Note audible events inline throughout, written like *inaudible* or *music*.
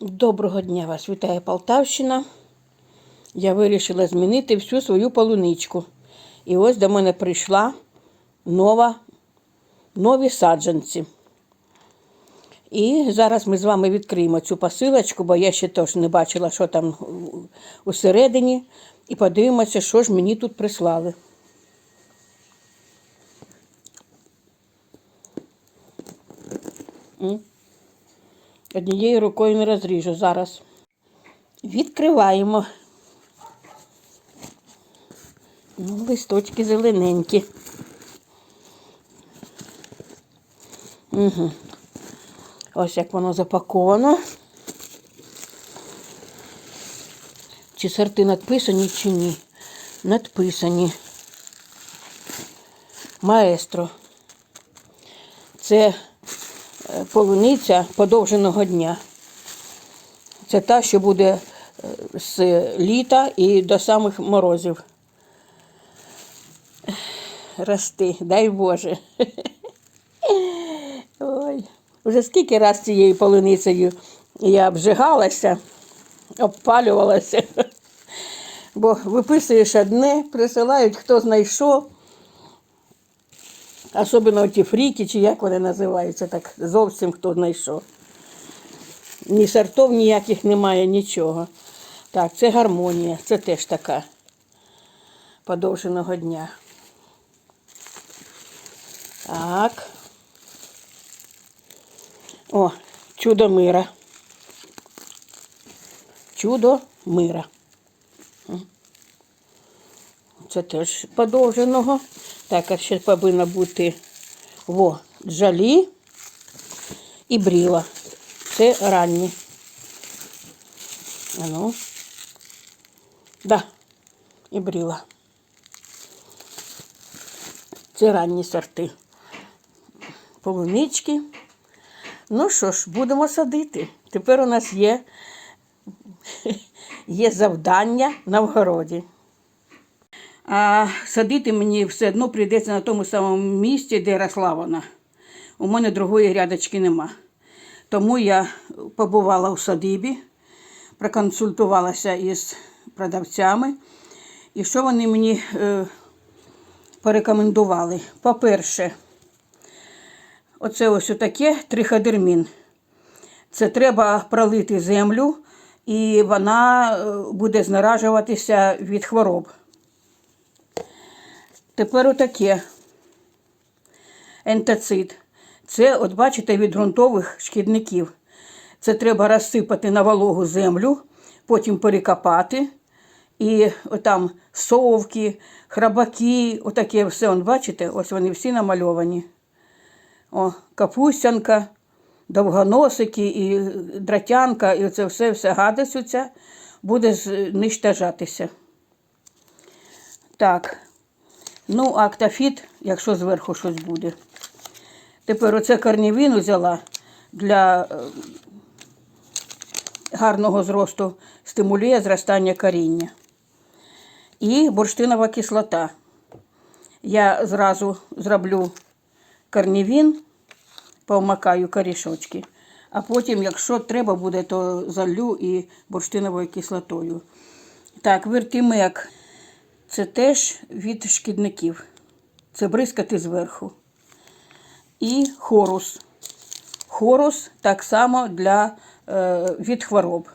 Доброго дня вас вітає Полтавщина. Я вирішила змінити всю свою полуничку. І ось до мене прийшла нова, нові саджанці. І зараз ми з вами відкриємо цю посилочку, бо я ще теж не бачила, що там усередині. І подивимося, що ж мені тут прислали. М. Однією рукою не розріжу зараз. Відкриваємо. Ну, листочки зелененькі. Угу. Ось як воно запаковано. Чи сорти надписані, чи ні? Надписані. Маестро. Це полуниця подовженого дня. Це та, що буде е, з літа і до самих морозів. Рости, дай Боже. Ой, вже скільки раз цією полуницею я обжигалася, обпалювалася. Бо виписуєш одне, присилають, хто знайшов. Особливо ті фріки, чи як вони називаються, так зовсім хто знайшов. Ні сортів ніяких немає, нічого. Так, це гармонія, це теж така подовженого дня. Так. О, чудо мира. Чудо мира. Це теж подовженого. Так, а ще повинна бути во, джалі і бріла. Це ранні. А ну. Да, і бріла. Це ранні сорти. Полунички. Ну що ж, будемо садити. Тепер у нас є, *laughs* є завдання на вгороді. А садити мені все одно прийдеться на тому самому місці, де росла вона. У мене другої рядочки нема. Тому я побувала у садибі, проконсультувалася із продавцями. І що вони мені е, порекомендували? По-перше, оце ось таке триходермін. Це треба пролити землю, і вона е, буде знаражуватися від хвороб. Тепер отаке ентацид. Це, от бачите, від ґрунтових шкідників. Це треба розсипати на вологу землю, потім перекопати. І отам совки, храбаки, отаке все, он, бачите, ось вони всі намальовані. О, капустянка, довгоносики, і дратянка, і оце все, все гадость оця буде знищажатися. Так. Ну, актофіт, якщо зверху щось буде. Тепер оце корнівін взяла для е, гарного зросту, стимулює зростання коріння. І бурштинова кислота. Я зразу зроблю корнівін, повмакаю корішочки, а потім, якщо треба буде, то залю і бурштиновою кислотою. Так, вертимек. Це теж від шкідників. Це бризкати зверху. І хорус. Хорус так само для, е, від хвороб.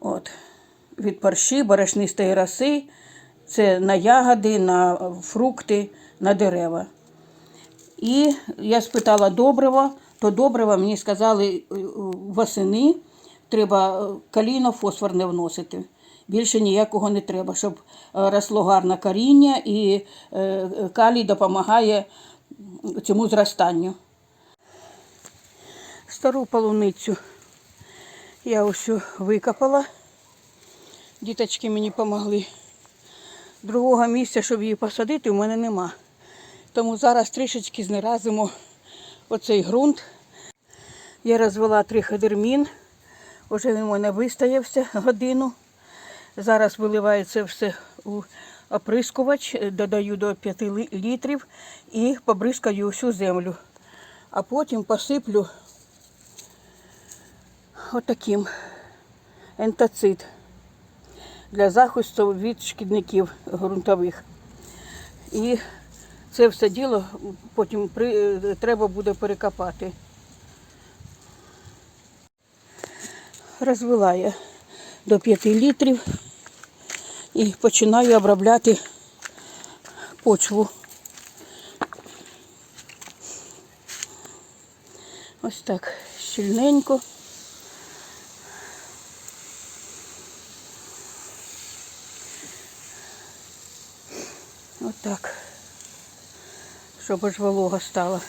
От. Від парші, борошнистої роси. Це на ягоди, на фрукти, на дерева. І я спитала добрива, то добрива мені сказали е, восени треба каліно фосфорне вносити. Більше ніякого не треба, щоб е, росло гарне коріння і е, калій допомагає цьому зростанню. Стару полуницю я ось викопала. Діточки мені допомогли. Другого місця, щоб її посадити, у мене нема. Тому зараз трішечки знеразимо оцей ґрунт. Я розвела триходермін. Уже він у мене вистоявся годину. Зараз виливаю це все у оприскувач, додаю до 5 літрів і побризкаю всю землю. А потім посиплю отаким ентоцид для захисту від шкідників ґрунтових. І це все діло потім при, треба буде перекопати. Розвела я до 5 літрів і починаю обробляти почву. Ось так щільненько. Отак. Щоб аж волога стала.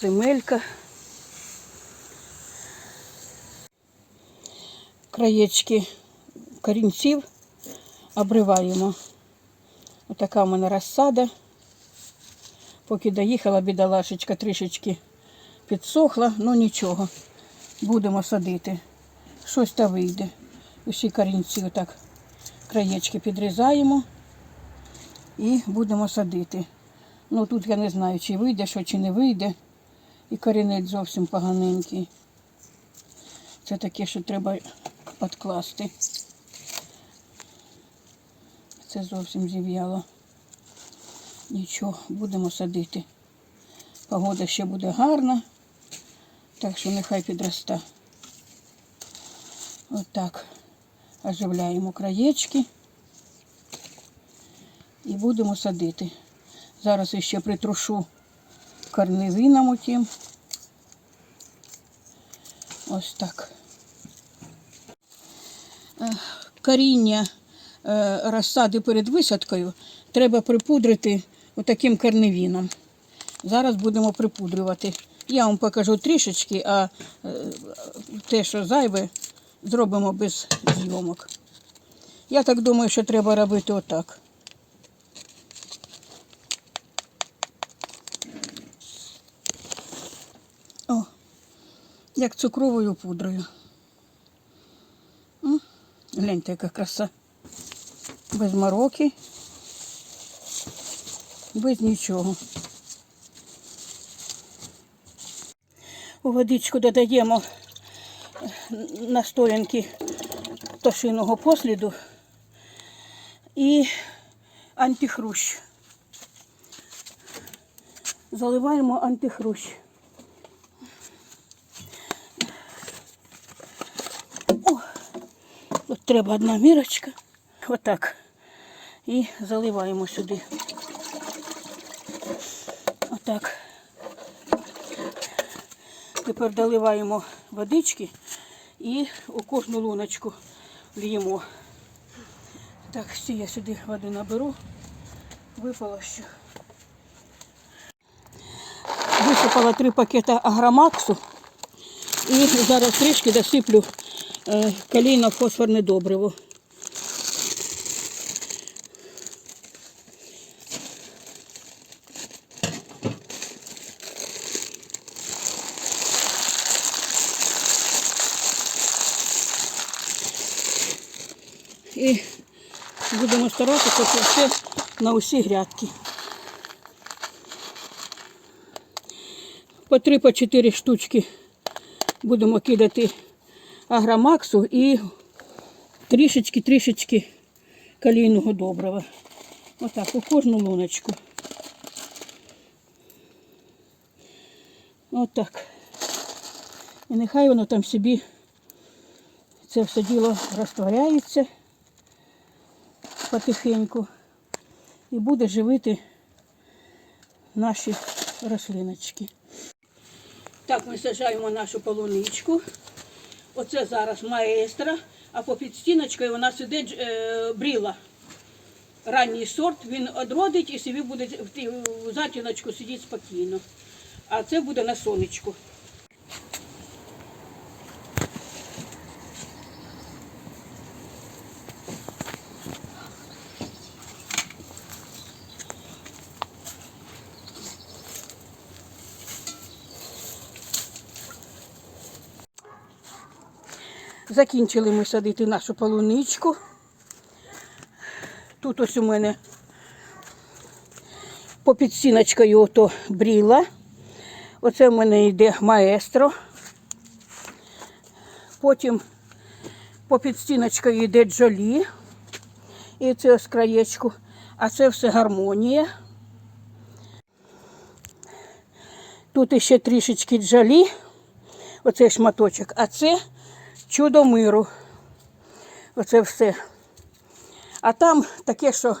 Земелька. Краєчки корінців обриваємо. Отака в мене розсада. Поки доїхала, бідолашечка трішечки підсохла, ну нічого. Будемо садити. Щось та вийде. Усі корінці отак краєчки підрізаємо і будемо садити. Ну тут я не знаю, чи вийде що, чи не вийде. І корінець зовсім поганенький. Це таке, що треба підкласти. Це зовсім зів'яло. Нічого, будемо садити. Погода ще буде гарна, так що нехай підросте. Отак. Оживляємо краєчки і будемо садити. Зараз я ще притрушу корневином утім. Ось так. Е, Коріння розсади перед висадкою треба припудрити отаким корневіном. Зараз будемо припудрювати. Я вам покажу трішечки, а е, те, що зайве, зробимо без зйомок. Я так думаю, що треба робити отак. О, як цукровою пудрою. Гляньте, яка краса. Без мороки, без нічого. У водичку додаємо настоянки пташиного посліду і антихрущ. Заливаємо антихрущ. О, тут треба одна мірочка. Отак. І заливаємо сюди. Отак. Тепер доливаємо водички і у кожну луночку льємо. Так, всі я сюди води наберу. Випало ще. Висипала три пакета агромаксу і зараз трішки досиплю е, калійно-фосфорне добриво. І будемо старатися, все на усі грядки. По три, по чотири штучки будемо кидати агромаксу і трішечки-трішечки калійного добрива. Отак, у кожну луночку. Отак. І нехай воно там собі це все діло розтворяється потихеньку і буде живити наші рослиночки. Так, ми сажаємо нашу полуничку. Оце зараз маестра, а попід стіночкою у нас іде бріла. Ранній сорт, він одродить і собі буде в затіночку сидіти спокійно. А це буде на сонечку. Закінчили ми садити нашу полуничку. Тут ось у мене попід стіночкою ото бріла. Оце в мене йде маестро. потім по підстіночкою йде джолі. І це ось краєчку. А це все гармонія. Тут іще трішечки джолі. Оцей шматочок. А це чудо миру. Оце все. А там таке, що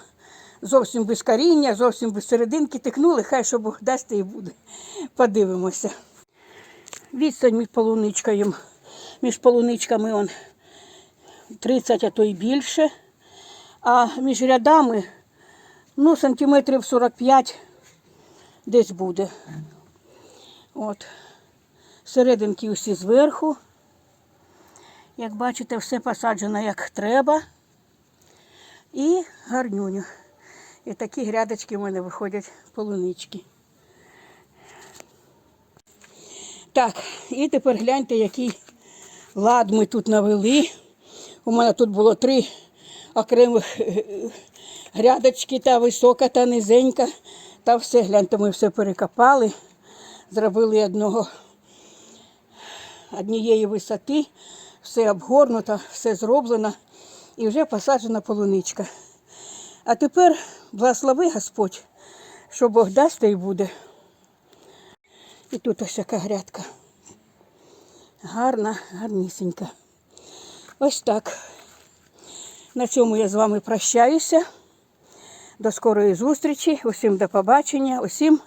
зовсім без коріння, зовсім без серединки тикнули, хай що Бог дасть і буде. Подивимося. Відстань між полуничкою, між полуничками он 30, а то й більше. А між рядами, ну, сантиметрів 45 десь буде. От. Серединки усі зверху. Як бачите, все посаджено як треба. І гарнюню. І такі грядочки в мене виходять полунички. Так, і тепер гляньте, який лад ми тут навели. У мене тут було три окремих е, грядочки, та висока, та низенька. Та все, гляньте, ми все перекопали, зробили одного, однієї висоти, все обгорнуто, все зроблено і вже посаджена полуничка. А тепер благослови Господь, що Бог дасть, та й буде. І тут ось яка грядка. Гарна, гарнісінька. Ось так. На цьому я з вами прощаюся. До скорої зустрічі. Усім до побачення. Усім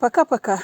пока-пока.